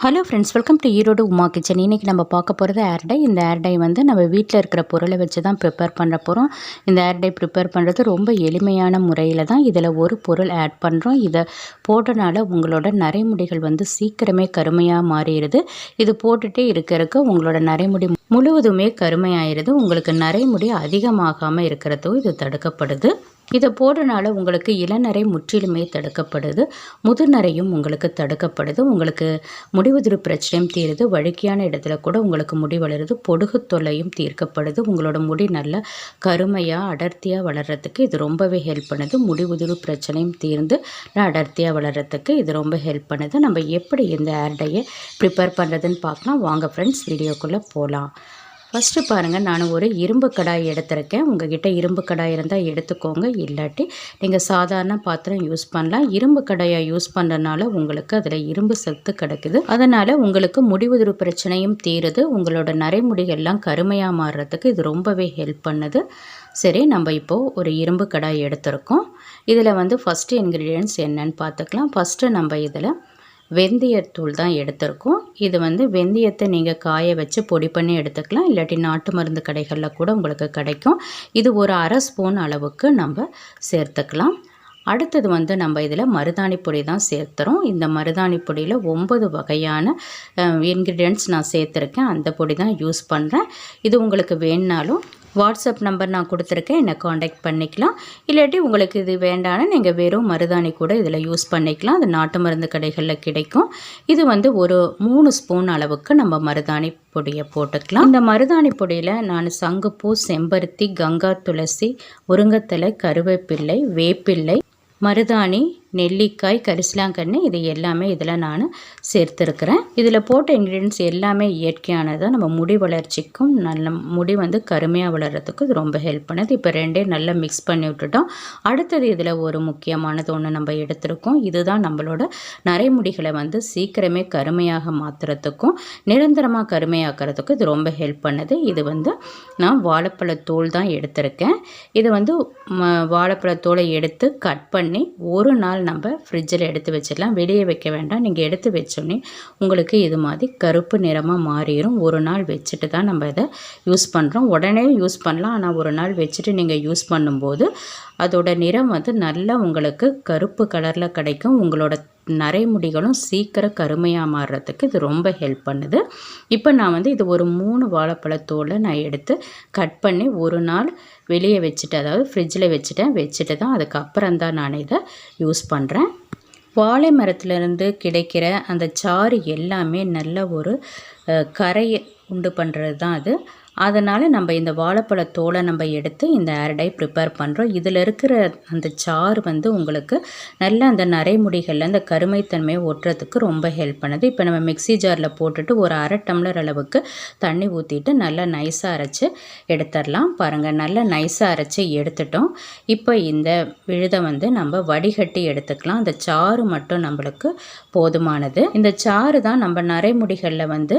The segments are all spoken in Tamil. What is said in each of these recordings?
Hello friends welcome to Erode Uma kitchen இன்றைக்கி நம்ம பார்க்க போகிறது ஏர்டை இந்த ஏர்டை வந்து நம்ம வீட்டில் இருக்கிற பொருளை வச்சு தான் ப்ரிப்பேர் பண்ண போகிறோம் இந்த ஏர்டை ப்ரிப்பேர் பண்ணுறது ரொம்ப எளிமையான முறையில் தான் இதில் ஒரு பொருள் ஆட் பண்ணுறோம் இதை போட்டனால உங்களோட நரைமுடிகள் வந்து சீக்கிரமே கருமையாக மாறிடுது. இது போட்டுகிட்டே இருக்கிறதுக்கு உங்களோட நரைமுடி முழுவதுமே கருமையாயிருது உங்களுக்கு நரைமுடி அதிகமாகாமல் இருக்கிறதும் இது தடுக்கப்படுது. இதை போடுறனால உங்களுக்கு இளநரை முற்றிலுமே தடுக்கப்படுது முதுநரையும் உங்களுக்கு தடுக்கப்படுது உங்களுக்கு முடிவுதிரு பிரச்சனையும் தீருது வழுக்கியான இடத்துல கூட உங்களுக்கு முடி வளருது பொடுகு தொல்லையும் தீர்க்கப்படுது உங்களோட முடி நல்லா கருமையாக அடர்த்தியாக வளர்கிறதுக்கு இது ரொம்பவே ஹெல்ப் பண்ணுது முடிவுதிரு பிரச்சனையும் தீர்ந்து அடர்த்தியாக வளர்கிறதுக்கு இது ரொம்ப ஹெல்ப் பண்ணுது. நம்ம எப்படி இந்த ஏர்டையை ப்ரிப்பேர் பண்ணுறதுன்னு பார்க்கலாம் வாங்க ஃப்ரெண்ட்ஸ் வீடியோக்குள்ளே போகலாம் ஃபஸ்ட்டு பாருங்கள் நான் ஒரு இரும்பு கடாய் எடுத்திருக்கேன். உங்ககிட்ட இரும்பு கடாய் இருந்தால் எடுத்துக்கோங்க. இல்லாட்டி நீங்கள் சாதாரண பாத்திரம் யூஸ் பண்ணலாம். இரும்பு கடாயை யூஸ் பண்ணுறதுனால உங்களுக்கு அதில் இரும்பு சத்து கிடைக்குது. அதனால் உங்களுக்கு முடிவுதிரு பிரச்சனையும் தீருது. உங்களோட நரைமுடிகள்லாம் கருமையாக மாறுறதுக்கு இது ரொம்பவே ஹெல்ப் பண்ணுது. சரி நம்ம இப்போது ஒரு இரும்பு கடாய் எடுத்திருக்கோம். இதில் வந்து ஃபஸ்ட்டு இன்க்ரீடியன்ட்ஸ் என்னன்னு பார்த்துக்கலாம் ஃபஸ்ட்டு நம்ம இதில் வெந்தயத்தூள் தான் எடுத்திருக்கோம். இது வந்து வெந்தயத்தை நீங்கள் காய வச்சு பொடி பண்ணி எடுத்துக்கலாம். இல்லாட்டி நாட்டு மருந்து கடைகளில் கூட உங்களுக்கு கிடைக்கும். இது ஒரு அரை ஸ்பூன் அளவுக்கு நம்ம சேர்த்துக்கலாம். அடுத்தது வந்து நம்ம இதில் மருதாணி பொடி தான் சேர்த்துறோம். இந்த மருதாணி பொடியில் ஒம்பது வகையான இன்க்ரீடியன்ட்ஸ் நான் சேர்த்துருக்கேன். அந்த பொடி தான் யூஸ் பண்ணுறேன் இது உங்களுக்கு வேணுனாலும் வாட்ஸ்அப் நம்பர் நான் கொடுத்துருக்கேன் என்னை காண்டாக்ட் பண்ணிக்கலாம். இல்லாட்டி உங்களுக்கு இது வேண்டான்னு நீங்கள் வெறும் மருதாணி கூட இதில் யூஸ் பண்ணிக்கலாம். அது நாட்டு மருந்து கடைகளில் கிடைக்கும். இது வந்து ஒரு மூணு ஸ்பூன் அளவுக்கு நம்ம மருதாணி பொடியை போட்டுக்கலாம். இந்த மருதாணி பொடியில் நான் சங்குப்பூ செம்பருத்தி கங்கா துளசி முருங்கத்தலை கருவேப்பிள்ளை வேப்பிள்ளை மருதாணி நெல்லிக்காய் கரிசலாங்கண்ணு இது எல்லாமே இதில் நான் சேர்த்துருக்குறேன். இதில் போட்ட இன்க்ரீடியன்ஸ் எல்லாமே இயற்கையானது நம்ம முடி வளர்ச்சிக்கும் நல்ல முடி வந்து கருமையாக வளர்கிறதுக்கும் இது ரொம்ப ஹெல்ப் பண்ணுது. இப்போ ரெண்டே நல்லா மிக்ஸ் பண்ணி விட்டுட்டோம். அடுத்தது இதில் ஒரு முக்கியமானது ஒன்று நம்ம எடுத்திருக்கோம். இதுதான் நம்மளோட நரைமுடிகளை வந்து சீக்கிரமே கருமையாக மாற்றுறதுக்கும் நிரந்தரமாக கருமையாக்கிறதுக்கும் இது ரொம்ப ஹெல்ப் பண்ணுது. இது வந்து நான் வாழைப்பழத்தோல் தான் எடுத்திருக்கேன். இது வந்து வாழைப்பழத்தோலை எடுத்து கட் பண்ணி ஒரு நாள் நாள் நம்ம ஃப்ரிட்ஜில் எடுத்து வச்சிடலாம். வெளியே வைக்க வேண்டாம். நீங்கள் எடுத்து வச்சோன்னே உங்களுக்கு இது மாதிரி கருப்பு நிறமாக மாறிடும் ஒரு நாள் வச்சுட்டு தான் நம்ம இதை யூஸ் பண்ணுறோம் உடனே யூஸ் பண்ணலாம். ஆனால் ஒரு நாள் வச்சுட்டு நீங்கள் யூஸ் பண்ணும்போது அதோட நிறம் வந்து நல்லா உங்களுக்கு கருப்பு கலரில் கிடைக்கும். உங்களோட நரைமுடிகளும் சீக்கிரம் கருமையாக மாறுறதுக்கு இது ரொம்ப ஹெல்ப் பண்ணுது. இப்போ நான் வந்து இது ஒரு மூணு வாழைப்பழத்தோலை நான் எடுத்து கட் பண்ணி ஒரு நாள் வெளியே வச்சுட்டு அதாவது ஃப்ரிட்ஜில் வச்சுட்டேன் வச்சுட்டு தான் அதுக்கப்புறம் தான் நான் இதை யூஸ் பண்ணுறேன் வாழை மரத்துலேருந்து கிடைக்கிற அந்த சாறு எல்லாமே நல்ல ஒரு கரையை உண்டு பண்ணுறது தான் அது. அதனால் நம்ம இந்த வாழைப்பழ தோலை நம்ம எடுத்து இந்த ஏர்டை ப்ரிப்பேர் பண்ணுறோம் இதில் இருக்கிற அந்த சாறு வந்து உங்களுக்கு நல்ல அந்த நரைமுடிகளில் அந்த கருமைத்தன்மையை ஒட்டுறதுக்கு ரொம்ப ஹெல்ப் பண்ணுது. இப்போ நம்ம மிக்சி ஜாரில் போட்டுட்டு ஒரு அரை டம்ளர் அளவுக்கு தண்ணி ஊற்றிட்டு நல்லா நைஸாக அரைச்சி எடுத்துடலாம். பாருங்கள் நல்லா நைஸாக அரைச்சி எடுத்துட்டோம். இப்போ இந்த விழுதை வந்து நம்ம வடிகட்டி எடுத்துக்கலாம். அந்த சாறு மட்டும் நம்மளுக்கு போதுமானது. இந்த சாறு தான் நம்ம நரைமுடிகளில் வந்து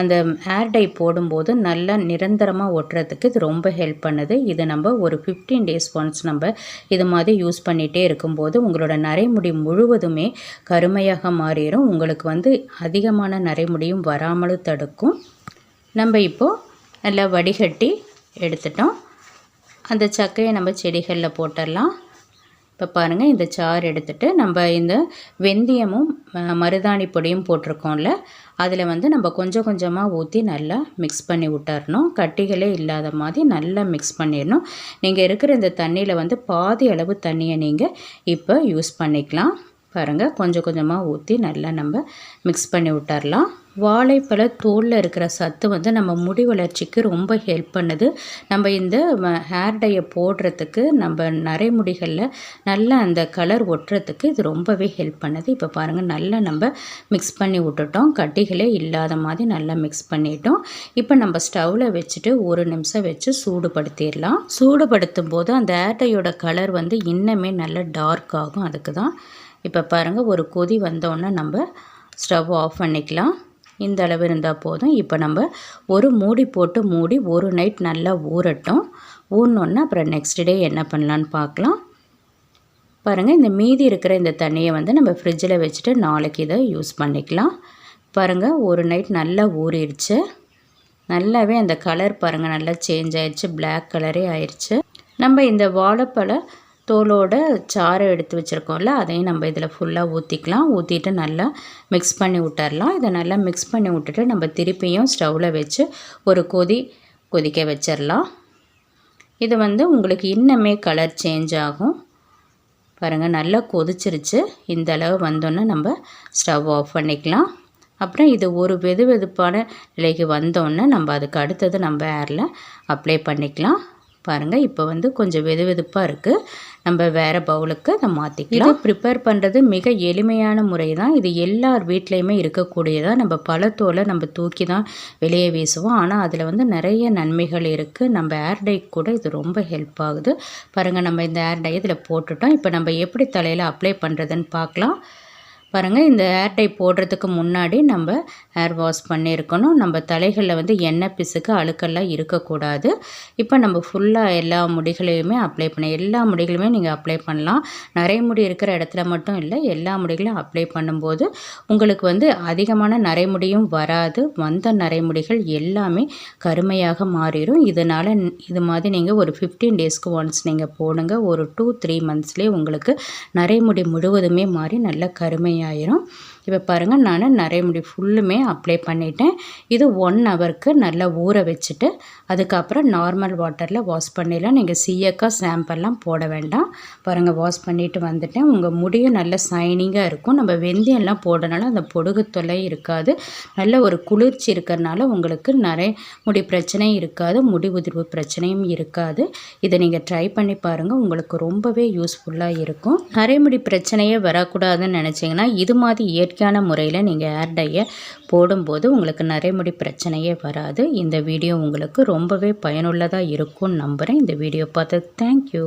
அந்த ஏர்டை போடும்போது நல்லா நிரந்தரமாக ஒட்டுறதுக்கு இது ரொம்ப ஹெல்ப் பண்ணுது. இது நம்ம ஒரு ஃபிஃப்டீன் டேஸ் ஒன்ஸ் நம்ம இது மாதிரி யூஸ் பண்ணிகிட்டே இருக்கும்போது உங்களோட நரைமுடி முழுவதுமே கருமையாக மாறிடும் உங்களுக்கு வந்து அதிகமான நரைமுடியும் வராமலும் தடுக்கும். நம்ம இப்போது நல்லா வடிகட்டி எடுத்துட்டோம். அந்த சக்கையை நம்ம செடிகளில் போட்டுடலாம். இப்போ பாருங்கள் இந்த சாறு எடுத்துகிட்டு நம்ம இந்த வெந்தயமும் மருதாணி பொடியும் போட்டிருக்கோம்ல அதில் வந்து நம்ம கொஞ்சம் கொஞ்சமாக ஊற்றி நல்லா மிக்ஸ் பண்ணி விட்டுறணும். கட்டிகளே இல்லாத மாதிரி நல்லா மிக்ஸ் பண்ணிடணும். நீங்கள் இருக்கிற இந்த தண்ணியில் வந்து பாதி அளவு தண்ணியை நீங்கள் இப்போ யூஸ் பண்ணிக்கலாம். பாருங்கள் கொஞ்சம் கொஞ்சமாக ஊற்றி நல்லா நம்ம மிக்ஸ் பண்ணி விட்டுறலாம். வாழைப்பழ தோலில் இருக்கிற சத்து வந்து நம்ம முடி வளர்ச்சிக்கு ரொம்ப ஹெல்ப் பண்ணுது. நம்ம இந்த ஹேர் டையை போடுறதுக்கு நம்ம நரைமுடிகளில் நல்லா அந்த கலர் ஒட்டுறதுக்கு இது ரொம்பவே ஹெல்ப் பண்ணுது. இப்போ பாருங்கள் நல்லா நம்ம மிக்ஸ் பண்ணி விட்டுட்டோம். கட்டிகளே இல்லாத மாதிரி நல்லா மிக்ஸ் பண்ணிட்டோம். இப்போ நம்ம ஸ்டவ்வில் வச்சுட்டு ஒரு நிமிஷம் வச்சு சூடுபடுத்திடலாம். சூடுபடுத்தும் போது அந்த ஹேர் டையோட கலர் வந்து இன்னுமே நல்லா டார்க் ஆகும். அதுக்கு தான் இப்போ பாருங்கள் ஒரு கொதி வந்தோடனே நம்ம ஸ்டவ் ஆஃப் பண்ணிக்கலாம். இந்த அளவு இருந்தால் போதும். இப்போ நம்ம ஒரு மூடி போட்டு மூடி ஒரு நைட் நல்லா ஊறட்டும். ஊறினோன்னா அப்புறம் நெக்ஸ்ட் டே என்ன பண்ணலான்னு பார்க்கலாம். பாருங்கள் இந்த மீதி இருக்கிற இந்த தண்ணியை வந்து நம்ம ஃப்ரிட்ஜில் வச்சுட்டு நாளைக்கு இதை யூஸ் பண்ணிக்கலாம். பாருங்கள் ஒரு நைட் நல்லா ஊறிடுச்சு. நல்லாவே அந்த கலர் பாருங்கள் நல்லா சேஞ்ச் ஆயிடுச்சு. பிளாக் கலரே ஆயிடுச்சு. நம்ம இந்த வாழைப்பழ தோலோட சாறை எடுத்து வச்சுருக்கோம்ல அதையும் நம்ம இதில் ஃபுல்லாக ஊற்றிக்கலாம் ஊற்றிட்டு நல்லா மிக்ஸ் பண்ணி விட்டுறலாம். இதை நல்லா மிக்ஸ் பண்ணி விட்டுட்டு நம்ம திருப்பியும் ஸ்டவ்வில் வச்சு ஒரு கொதி கொதிக்க வச்சிடலாம் இது வந்து உங்களுக்கு இன்னமே கலர் சேஞ்ச் ஆகும். பாருங்கள் நல்லா கொதிச்சிருச்சு. இந்த அளவு வந்தோன்னே நம்ம ஸ்டவ் ஆஃப் பண்ணிக்கலாம். அப்புறம் இது ஒரு வெது வெதுப்பான நிலைக்கு வந்தோன்னே நம்ம அதுக்கு அடுத்தது நம்ம ஏரில் அப்ளை பண்ணிக்கலாம். பாருங்கள் இப்போ வந்து கொஞ்சம் வெது வெதுப்பாக இருக்குது நம்ம வேறு பவுலுக்கு அதை மாற்றிக்கலாம் இது ப்ரிப்பேர் பண்ணுறது மிக எளிமையான முறை தான் இது எல்லார் வீட்லேயுமே இருக்கக்கூடியதாக நம்ம பழத்தோலை நம்ம தூக்கி தான் வெளியே வீசுவோம். ஆனால் அதில் வந்து நிறைய நன்மைகள் இருக்குது நம்ம ஏர்டைக்கு கூட இது ரொம்ப ஹெல்ப் ஆகுது. பாருங்கள் நம்ம இந்த ஏர்டை இதில் போட்டுட்டோம். இப்போ நம்ம எப்படி தலையில் அப்ளை பண்ணுறதுன்னு பார்க்கலாம். பாருங்கள் இந்த ஏர் டை போடுறதுக்கு முன்னாடி நம்ம ஏர் வாஷ் பண்ணியிருக்கணும். நம்ம தலைகளில் வந்து எண்ணெய் பிசுக்கு அழுக்கெல்லாம் இருக்கக்கூடாது. இப்போ நம்ம ஃபுல்லாக எல்லா முடிகளையுமே அப்ளை பண்ண எல்லா முடிகளுமே நீங்கள் அப்ளை பண்ணலாம். நிறைய முடி இருக்கிற இடத்துல மட்டும் இல்லை எல்லா முடிகளையும் அப்ளை பண்ணும்போது உங்களுக்கு வந்து அதிகமான நரைமுடியும் வராது. வந்த நரைமுடிகள் எல்லாமே கருமையாக மாறிடும் இதனால் இது மாதிரி நீங்கள் ஒரு ஃபிஃப்டீன் டேஸ்க்கு ஒன்ஸ் நீங்கள் போடுங்க. ஒரு டூ த்ரீ மந்த்ஸ்லேயே உங்களுக்கு நரைமுடி முழுவதுமே மாறி நல்ல கருமையாக ஆயிரும். இப்போ பாருங்கள் நான் நிறைய முடி ஃபுல்லுமே அப்ளை பண்ணிட்டேன். இது ஒன் ஹவருக்கு நல்லா ஊற வச்சுட்டு அதுக்கப்புறம் நார்மல் வாட்டரில் வாஷ் பண்ணிடலாம். நீங்கள் சீயக்காய் ஷாம்பெல்லாம் போட வேண்டாம். பாருங்கள் வாஷ் பண்ணிவிட்டு வந்துட்டேன். உங்கள் முடியும் நல்ல சைனிங்காக இருக்கும். நம்ம வெந்தயம்லாம் போடுறனால அந்த பொடுகு தொலை இருக்காது. நல்ல ஒரு குளிர்ச்சி இருக்கிறனால உங்களுக்கு நிறைய முடி பிரச்சனையும் இருக்காது. முடி உதிர்வு பிரச்சனையும் இருக்காது. இதை நீங்கள் ட்ரை பண்ணி பாருங்கள் உங்களுக்கு ரொம்பவே யூஸ்ஃபுல்லாக இருக்கும். நிறைய முடி பிரச்சனையே வரக்கூடாதுன்னு நினச்சிங்கன்னா இது மாதிரி இயற்கையான முறையில் நீங்கள் ஹேர் டையை போடும்போது உங்களுக்கு நரைமுடி பிரச்சனையே வராது. இந்த வீடியோ உங்களுக்கு ரொம்பவே பயனுள்ளதாக இருக்கும்னு நம்புகிறேன் இந்த வீடியோ பார்த்து தேங்க்யூ